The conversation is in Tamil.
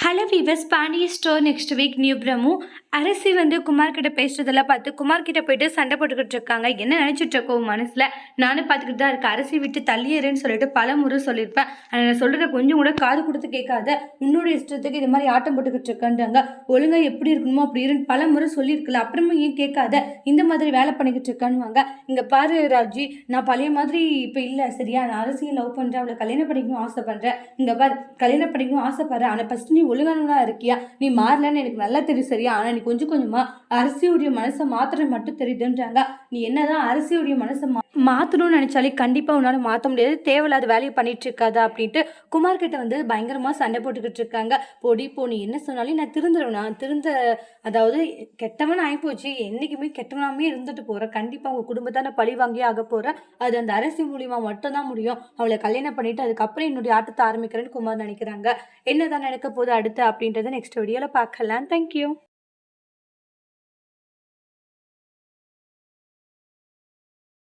Hello viewers, Pandy store next week new Brahmu அரசி வந்து குமார் கிட்ட பேசுறதெல்லாம் பார்த்து குமார் கிட்ட போயிட்டு சண்டை போட்டுக்கிட்டு இருக்காங்க. என்ன நினைச்சிட்டு இருக்கோம் மனசுல? நானும் பார்த்துக்கிட்டு தான் இருக்கேன். அரசி விட்டு தள்ளியறேன்னு சொல்லிட்டு பல முறை சொல்லியிருப்பேன். ஆனா நான் சொல்றத கொஞ்சம் கூட காது கொடுத்து கேட்காத. உன்னோட இஷ்டத்துக்கு இது மாதிரி ஆட்டம் போட்டுக்கிட்டு இருக்கேன்றாங்க. ஒழுங்கா எப்படி இருக்கணுமோ அப்படி இருன்னு பல முறை சொல்லியிருக்கல. அப்புறமா ஏன் கேட்காத? இந்த மாதிரி வேலை பண்ணிக்கிட்டு இருக்கானுவாங்க இங்க பாரு ராஜி நான் பழைய மாதிரி இப்போ இல்லை. சரியா? நான் அரசியல் லவ் பண்றேன். அவளை கல்யாணம் பண்ணிக்கணும் ஆசைப்படுறேன். இங்க பாரு கல்யாணம் பண்ணிக்கணும் ஆசைப்படுறேன். ஆனால் ஃபர்ஸ்ட் நீ ஒழுங்கானவனா இருக்கியா? நீ மாறலன்னு எனக்கு நல்லா தெரியும். சரியா? ஆனால் நீ கொஞ்சம் கொஞ்சமா அரசியுடைய மனசை மாத்துறது மட்டும் தெரியுதுன்றாங்க. நீ என்னதான் அரசியுடைய மனசை மா மாற்றணும்னு நினச்சாலே கண்டிப்பாக உன்னால் மாற்ற முடியாது. தேவையில்லாத வேலையை பண்ணிட்டு இருக்காதா அப்படின்ட்டு குமார் கிட்ட வந்து பயங்கரமாக சண்டை போட்டுக்கிட்டு இருக்காங்க. பொடி போ நீ என்ன சொன்னாலும் நான் திருந்துருவேன். நான் திருந்த அதாவது கெட்டவன் ஆகிப்போச்சு என்றைக்குமே கெட்டவனாமே இருந்துட்டு போகிறேன் கண்டிப்பாக உங்கள் குடும்பத்தை நான் பழி வாங்கி ஆக போகிறேன் அது அந்த அரசு மூலியமாக மட்டும்தான் முடியும். அவளை கல்யாணம் பண்ணிட்டு அதுக்கப்புறம் என்னுடைய ஆட்டத்தை ஆரம்பிக்கிறேன்னு குமார் நினைக்கிறாங்க. என்னதான் நடக்க போகுது அடுத்து அப்படின்றத நெக்ஸ்ட் வீடியோவில் பார்க்கலாம். தேங்க்யூ